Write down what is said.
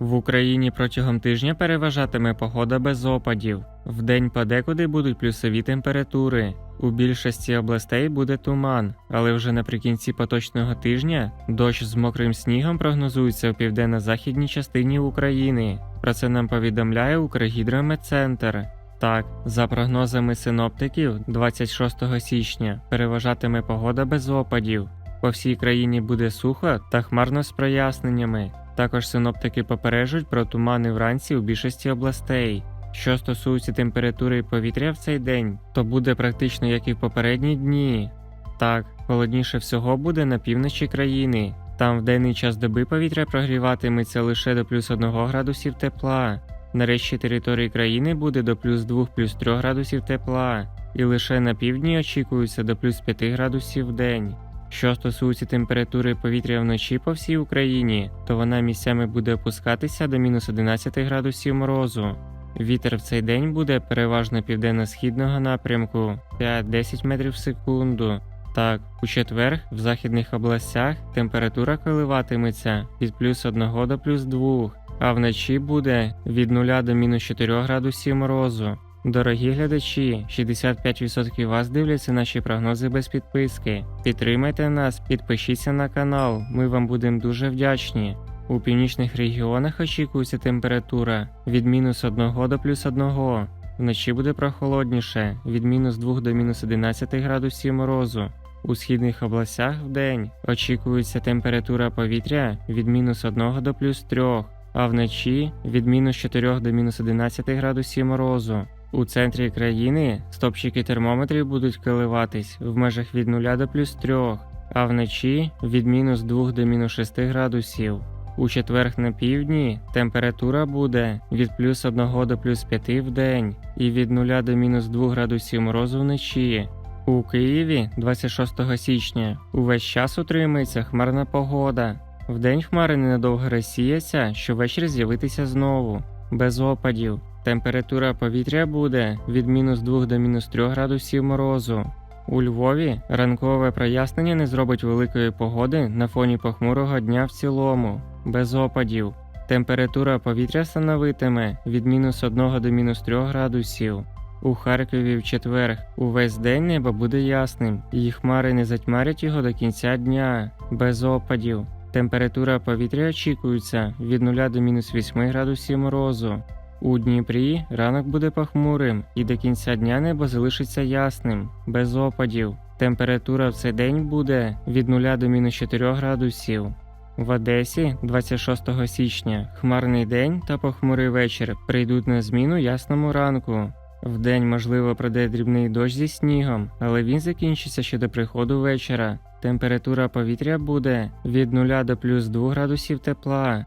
В Україні протягом тижня переважатиме погода без опадів. Вдень подекуди будуть плюсові температури. У більшості областей буде туман, але вже наприкінці поточного тижня дощ з мокрим снігом прогнозується у південно-західній частині України. Про це нам повідомляє Укргідрометцентр. Так, за прогнозами синоптиків, 26 січня переважатиме погода без опадів. По всій країні буде сухо та хмарно з проясненнями. Також синоптики попереджують про тумани вранці у більшості областей. Що стосується температури повітря в цей день, то буде практично як і в попередні дні. Так, холодніше всього буде на півночі країни. Там в денний час доби повітря прогріватиметься лише до плюс 1 градусів тепла. На решті території країни буде до плюс 2 плюс 3 градусів тепла, і лише на півдні очікується до плюс 5 градусів в день. Що стосується температури повітря вночі по всій Україні, то вона місцями буде опускатися до мінус 11 градусів морозу. Вітер в цей день буде переважно південно-східного напрямку 5-10 метрів в секунду. Так, у четвер в західних областях температура коливатиметься від плюс 1 до плюс 2, а вночі буде від 0 до мінус 4 градусів морозу. Дорогі глядачі, 65% вас дивляться наші прогнози без підписки. Підтримайте нас, підпишіться на канал, ми вам будемо дуже вдячні. У північних регіонах очікується температура від мінус 1 до плюс 1. Вночі буде прохолодніше від мінус 2 до мінус 11 градусів морозу. У східних областях в день очікується температура повітря від мінус 1 до плюс 3, а вночі від мінус 4 до мінус 11 градусів морозу. У центрі країни стопчики термометрів будуть коливатись в межах від 0 до плюс 3, а вночі від мінус 2 до мінус 6 градусів. У четверг на півдні температура буде від плюс 1 до плюс 5 в день і від 0 до мінус 2 градусів морозу вночі. У Києві 26 січня увесь час утримується хмарна погода. Вдень хмари ненадовго розсіяться, що ввечері з'явитися знову, без опадів. Температура повітря буде від мінус 2 до мінус 3 градусів морозу. У Львові ранкове прояснення не зробить великої погоди на фоні похмурого дня в цілому, без опадів. Температура повітря становитиме від мінус 1 до мінус 3 градусів. У Харкові в четвер увесь день небо буде ясним, і хмари не затьмарять його до кінця дня, без опадів. Температура повітря очікується від 0 до мінус 8 градусів морозу. У Дніпрі ранок буде похмурим і до кінця дня небо залишиться ясним, без опадів. Температура в цей день буде від 0 до мінус 4 градусів. В Одесі 26 січня хмарний день та похмурий вечір прийдуть на зміну ясному ранку. Вдень, можливо, пройде дрібний дощ зі снігом, але він закінчиться ще до приходу вечора. Температура повітря буде від 0 до плюс 2 градусів тепла.